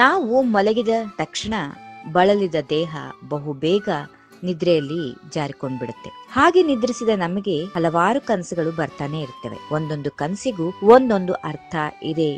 ನಾವು ಮಲಗಿದ ತಕ್ಷಣ ಬಳಲಿದ ದೇಹ ಬಹು ಬೇಗ ನಿದ್ರೆಯಲ್ಲಿ ಜಾರಿಕೊಂಡ್ಬಿಡುತ್ತೆ. ಹಾಗೆ ನಿದ್ರಿಸಿದ ನಮಗೆ ಹಲವಾರು ಕನಸುಗಳು ಬರ್ತಾನೆ ಇರ್ತವೆ. ಒಂದೊಂದು ಕನಸಿಗೂ ಒಂದೊಂದು ಅರ್ಥ ಇದೆ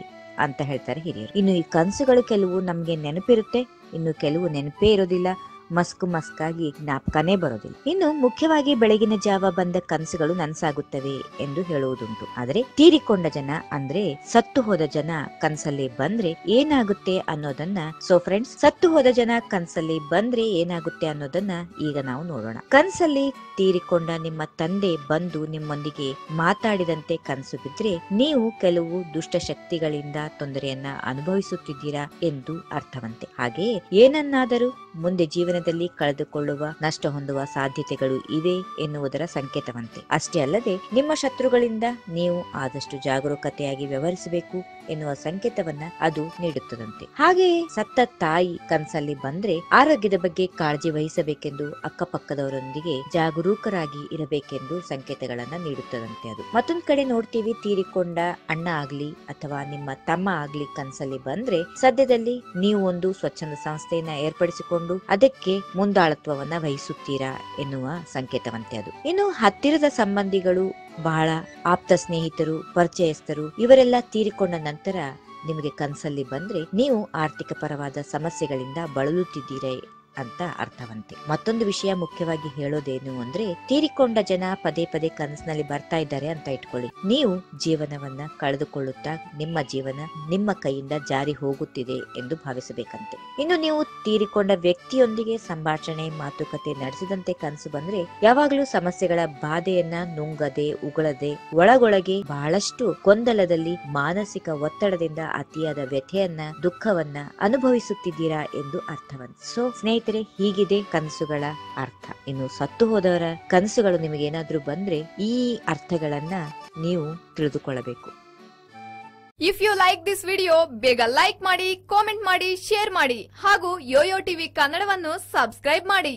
ಅಂತ ಹೇಳ್ತಾರೆ ಹಿರಿಯರು. ಇನ್ನು ಈ ಕನಸುಗಳು ಕೆಲವು ನಮ್ಗೆ ನೆನಪಿರುತ್ತೆ, ಇನ್ನು ಕೆಲವು ನೆನಪೇ ಇರೋದಿಲ್ಲ. ಮಸ್ಕು ಮಸ್ಕಾಗಿ ಜ್ಞಾಪಕನೇ ಬರೋದಿಲ್ಲ. ಇನ್ನು ಮುಖ್ಯವಾಗಿ ಬೆಳಗಿನ ಜಾವ ಬಂದ ಕನಸುಗಳು ನನಸಾಗುತ್ತವೆ ಎಂದು ಹೇಳುವುದುಂಟು. ಆದರೆ ತೀರಿಕೊಂಡ ಜನ ಅಂದ್ರೆ ಸತ್ತು ಹೋದ ಜನ ಕನಸಲ್ಲಿ ಬಂದ್ರೆ ಏನಾಗುತ್ತೆ ಅನ್ನೋದನ್ನ ಸೊ ಫ್ರೆಂಡ್ಸ್ ಸತ್ತು ಹೋದ ಜನ ಕನಸಲ್ಲಿ ಬಂದ್ರೆ ಏನಾಗುತ್ತೆ ಅನ್ನೋದನ್ನ ಈಗ ನಾವು ನೋಡೋಣ. ಕನಸಲ್ಲಿ ತೀರಿಕೊಂಡ ನಿಮ್ಮ ತಂದೆ ಬಂದು ನಿಮ್ಮೊಂದಿಗೆ ಮಾತಾಡಿದಂತೆ ಕನಸು ಬಿದ್ರೆ ನೀವು ಕೆಲವು ದುಷ್ಟ ಶಕ್ತಿಗಳಿಂದ ತೊಂದರೆಯನ್ನ ಅನುಭವಿಸುತ್ತಿದ್ದೀರಾ ಎಂದು ಅರ್ಥವಂತೆ. ಹಾಗೆಯೇ ಏನನ್ನಾದರೂ ಮುಂದೆ ಜೀವನದಲ್ಲಿ ಕಳೆದುಕೊಳ್ಳುವ ನಷ್ಟ ಹೊಂದುವ ಸಾಧ್ಯತೆಗಳು ಇವೆ ಎನ್ನುವುದರ ಸಂಕೇತವಂತೆ. ಅಷ್ಟೇ ಅಲ್ಲದೆ, ನಿಮ್ಮ ಶತ್ರುಗಳಿಂದ ನೀವು ಆದಷ್ಟು ಜಾಗರೂಕತೆಯಾಗಿ ವ್ಯವಹರಿಸಬೇಕು ಎನ್ನುವ ಸಂಕೇತವನ್ನ ಅದು ನೀಡುತ್ತದಂತೆ. ಹಾಗೆಯೇ ಸತ್ತ ತಾಯಿ ಕನಸಲ್ಲಿ ಬಂದ್ರೆ ಆರೋಗ್ಯದ ಬಗ್ಗೆ ಕಾಳಜಿ ವಹಿಸಬೇಕೆಂದು ಅಕ್ಕಪಕ್ಕದವರೊಂದಿಗೆ ಜಾಗರೂಕರಾಗಿ ಇರಬೇಕೆಂದು ಸಂಕೇತಗಳನ್ನ ನೀಡುತ್ತದಂತೆ ಅದು. ಮತ್ತೊಂದ್ ಕಡೆ ನೋಡ್ತೀವಿ, ತೀರಿಕೊಂಡ ಅಣ್ಣ ಆಗ್ಲಿ ಅಥವಾ ನಿಮ್ಮ ತಮ್ಮ ಆಗ್ಲಿ ಕನಸಲ್ಲಿ ಬಂದ್ರೆ ಸದ್ಯದಲ್ಲಿ ನೀವು ಒಂದು ಸ್ವಚ್ಛಂದ ಸಂಸ್ಥೆಯನ್ನ ಏರ್ಪಡಿಸಿಕೊಂಡು ಅದಕ್ಕೆ ಮುಂದಾಳತ್ವವನ್ನ ವಹಿಸುತ್ತೀರಾ ಎನ್ನುವ ಸಂಕೇತವಂತೆ ಅದು. ಇನ್ನು ಹತ್ತಿರದ ಸಂಬಂಧಿಗಳು ಬಹಳ ಆಪ್ತ ಸ್ನೇಹಿತರು, ಪರಿಚಯಸ್ಥರು, ಇವರೆಲ್ಲ ತೀರಿಕೊಂಡ ನಂತರ ನಿಮಗೆ ಕನಸಲ್ಲಿ ಬಂದ್ರೆ ನೀವು ಆರ್ಥಿಕ ಪರವಾದ ಸಮಸ್ಯೆಗಳಿಂದ ಬಳಲುತ್ತಿದ್ದೀರಾ ಅಂತ ಅರ್ಥವಂತೆ. ಮತ್ತೊಂದು ವಿಷಯ ಮುಖ್ಯವಾಗಿ ಹೇಳೋದೇನು ಅಂದ್ರೆ, ತೀರಿಕೊಂಡ ಜನ ಪದೇ ಪದೇ ಕನಸಿನಲ್ಲಿ ಬರ್ತಾ ಇದ್ದಾರೆ ಅಂತ ಇಟ್ಕೊಳ್ಳಿ. ನೀವು ಜೀವನವನ್ನ ಕಳೆದುಕೊಳ್ಳುತ್ತಾ ನಿಮ್ಮ ಜೀವನ ನಿಮ್ಮ ಕೈಯಿಂದ ಜಾರಿ ಹೋಗುತ್ತಿದೆ ಎಂದು ಭಾವಿಸಬೇಕಂತೆ. ಇನ್ನು ನೀವು ತೀರಿಕೊಂಡ ವ್ಯಕ್ತಿಯೊಂದಿಗೆ ಸಂಭಾಷಣೆ, ಮಾತುಕತೆ ನಡೆಸಿದಂತೆ ಕನಸು ಬಂದ್ರೆ, ಯಾವಾಗಲೂ ಸಮಸ್ಯೆಗಳ ಬಾಧೆಯನ್ನ ನುಂಗದೆ, ಉಗಳದೆ, ಒಳಗೊಳಗೆ ಬಹಳಷ್ಟು ಗೊಂದಲದಲ್ಲಿ ಮಾನಸಿಕ ಒತ್ತಡದಿಂದ ಅತಿಯಾದ ವ್ಯಥೆಯನ್ನ, ದುಃಖವನ್ನ ಅನುಭವಿಸುತ್ತಿದ್ದೀರಾ ಎಂದು ಅರ್ಥವಂತ. ಸೊ ಸ್ನೇಹಿತರೆ, ಹೀಗಿದೆ ಕನಸುಗಳ ಅರ್ಥ. ಇನ್ನು ಸತ್ತು ಹೋದವರ ಕನಸುಗಳು ನಿಮಗೆ ಏನಾದ್ರೂ ಬಂದ್ರೆ ಈ ಅರ್ಥಗಳನ್ನ ನೀವು ತಿಳಿದುಕೊಳ್ಳಬೇಕು. If you like this video ಬೇಗ ಲೈಕ್ ಮಾಡಿ ಕಾಮೆಂಟ್ ಮಾಡಿ ಶೇರ್ ಮಾಡಿ ಹಾಗೂ ಯೋಯೋ ಟಿವಿ ಕನ್ನಡವನ್ನು ಸಬ್ಸ್ಕ್ರೈಬ್ ಮಾಡಿ.